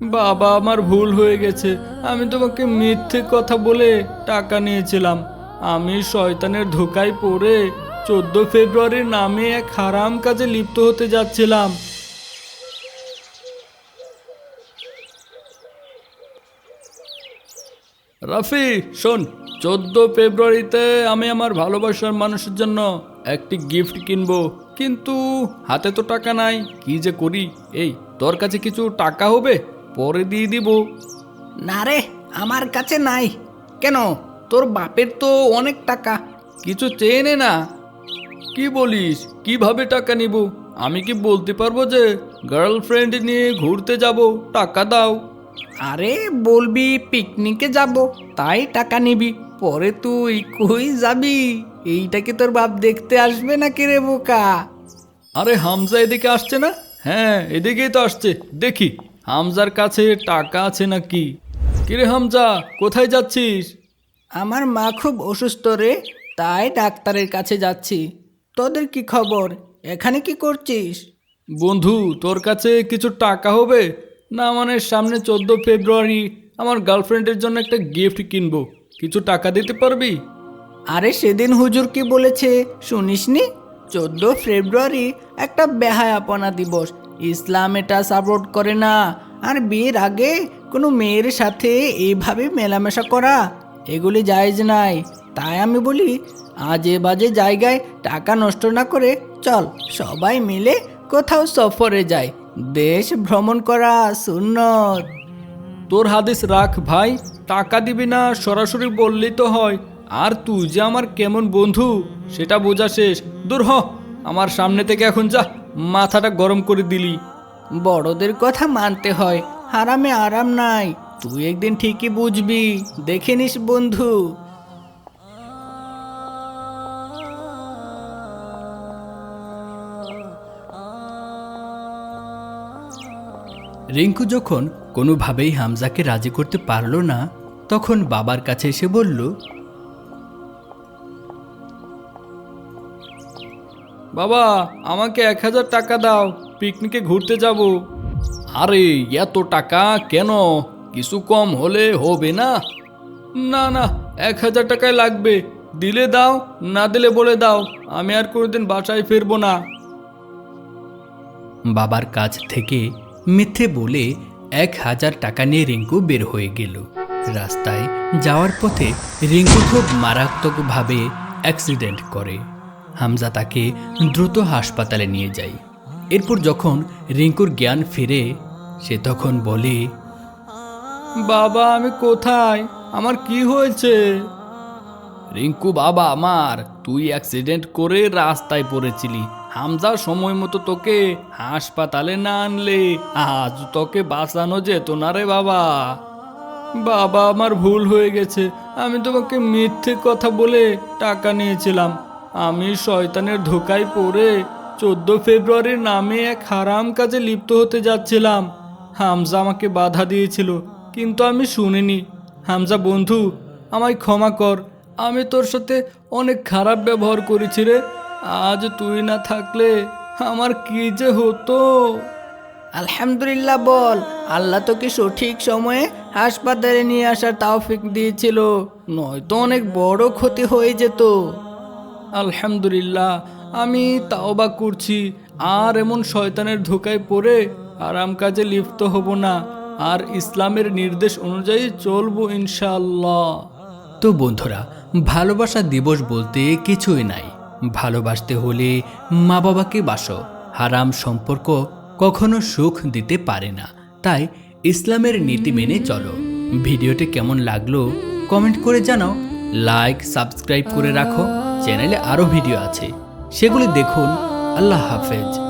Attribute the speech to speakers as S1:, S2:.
S1: বাবা, আমার ভুল হয়ে গেছে। আমি তোমাকে মিথ্যে কথা বলে টাকা নিয়েছিলাম। আমি শয়তানের ধোকায় পড়ে চোদ্দ ফেব্রুয়ারির নামে এক হারাম কাজে লিপ্ত হতে যাচ্ছিলাম। রাফি, শোন, চোদ্দ ফেব্রুয়ারিতে আমি আমার ভালোবাসার মানুষের জন্য একটি গিফট কিনবো। কিন্তু হাতে তো টাকা নাই, কি যে করি? এই, তোর কাছে কিছু টাকা হবে? পরে দিয়ে দিব।
S2: না রে আমার কাছে নাই। কেন? তোর বাপের তো অনেক টাকা।
S1: কিছু চেয়ে নে। না কি বলিস? কীভাবে টাকা নিব? আমি কি বলতে পারব যে গার্লফ্রেন্ড নিয়ে ঘুরতে যাব টাকা দাও।
S2: আরে বলবি পিকনিকে যাব তাই টাকা নিবি। পরে তুই কই যাবি? এইটা কি তোর বাপ দেখতে আসবে নাকি রে বোকা?
S1: আরে হামজা এদিকে আসছে না? হ্যাঁ এদিকেই তো আসছে। দেখি। হামজার কাছে টাকা আছে নাকি? কিরে হামজা কোথায় যাচ্ছিস?
S2: আমার মা খুব অসুস্থ রে তাই ডাক্তারের কাছে যাচ্ছি। তোদের কি খবর? এখানে কি করছিস?
S1: বন্ধু তোর কাছে কিছু টাকা হবে? না মানে সামনে চোদ্দ ফেব্রুয়ারি আমার গার্লফ্রেন্ডের জন্য একটা গিফট কিনবো। কিছু টাকা দিতে পারবি?
S2: আরে সেদিন হুজুর কি বলেছে শুনিসনি? চোদ্দ ফেব্রুয়ারি একটা বেহায়াপনা দিবস ইসলাম এটা সাপোর্ট করে না। আর বিয়ের আগে কোনো মেয়ের সাথে এইভাবে মেলামেশা করা, এগুলি জায়েজ নাই। তাই আমি বলি, আজে বাজে জায়গায় টাকা নষ্ট না করে চল, সবাই মিলে কোথাও সফরে যাই। দেশ ভ্রমণ করা সুন্নত।
S1: তোর হাদিস রাখ ভাই, টাকা দিবি না, সরাসরি বললেই তো হয়। আর তুই যে আমার কেমন বন্ধু, সেটা বোঝা শেষ। দূর হ, আমার সামনে থেকে এখন যা। মাথাটা গরম করে দিলি।
S2: বড়দের কথা মানতে হয় হারামে আরাম নাই। তুই একদিন ঠিকই বুঝবি দেখে নিস বন্ধু।
S3: রিঙ্কু যখন কোনোভাবেই হামজাকে রাজি করতে পারল না তখন বাবার কাছে এসে বলল
S1: বাবা, আমাকে এক হাজার টাকা দাও, পিকনিকে ঘুরতে যাব। আরে, এত টাকা কেন? কিছু কম হলে হবে না? না না, এক হাজার টাকায় লাগবে। দিলে দাও, না দিলে বলে দাও, আমি আর কোনোদিন বাসায় ফিরবো না।
S3: বাবার কাছ থেকে মিথ্যে বলে এক হাজার টাকা নিয়ে রিঙ্কু বের হয়ে গেল। রাস্তায় যাওয়ার পথে রিঙ্কু খুব মারাত্মকভাবে অ্যাক্সিডেন্ট করে। হামজা তাকে দ্রুত হাসপাতালে নিয়ে যায়। এরপর যখন রিঙ্কুর জ্ঞান ফিরে, সে তখন বলে,
S1: বাবা, আমি কোথায়? আমার কি হয়েছে? রিঙ্কু, বাবা, আমার, তুই অ্যাক্সিডেন্ট করে রাস্তায় পড়েছিলি। হামজা সময় মতো তোকে হাসপাতালে না আনলে আজ তোকে বাঁচানো যেত না রে বাবা। বাবা, আমার ভুল হয়ে গেছে। আমি তোমাকে মিথ্যে কথা বলে টাকা নিয়েছিলাম। আমি শয়তানের ধোকায় পড়ে চোদ্দ ফেব্রুয়ারির নামে এক হারাম কাজে লিপ্ত হতে যাচ্ছিলাম। হামজা আমাকে বাধা দিয়েছিল, কিন্তু আমি শুনিনি। হামজা, বন্ধু, আমায় ক্ষমা কর। আমি তোর সাথে অনেক খারাপ ব্যবহার করেছি রে। আজ তুই না থাকলে আমার কি যে হতো?
S2: আলহামদুলিল্লাহ বল, আল্লাহ তোকে সঠিক সময়ে হাসপাতালে নিয়ে আসার তাওফিক দিয়েছিল। নয়তো অনেক বড় ক্ষতি হয়ে যেত।
S1: আলহামদুলিল্লাহ, আমি তাওবা করছি। আর এমন শয়তানের ধোকায় পড়ে আরাম কাজে লিপ্ত হব না। আর ইসলামের নির্দেশ অনুযায়ী চলবো ইনশাআল্লাহ।
S3: তো বন্ধুরা, ভালোবাসা দিবস বলতে কিছুই নাই। ভালোবাসতে হলে মা বাবাকে বাসো। হারাম সম্পর্ক কখনো সুখ দিতে পারে না। তাই ইসলামের নীতি মেনে চলো। ভিডিওটি কেমন লাগল কমেন্ট করে জানাও। লাইক, সাবস্ক্রাইব করে রাখো। চ্যানেলে আরও ভিডিও আছে। সেগুলি দেখুন। আল্লাহ হাফেজ।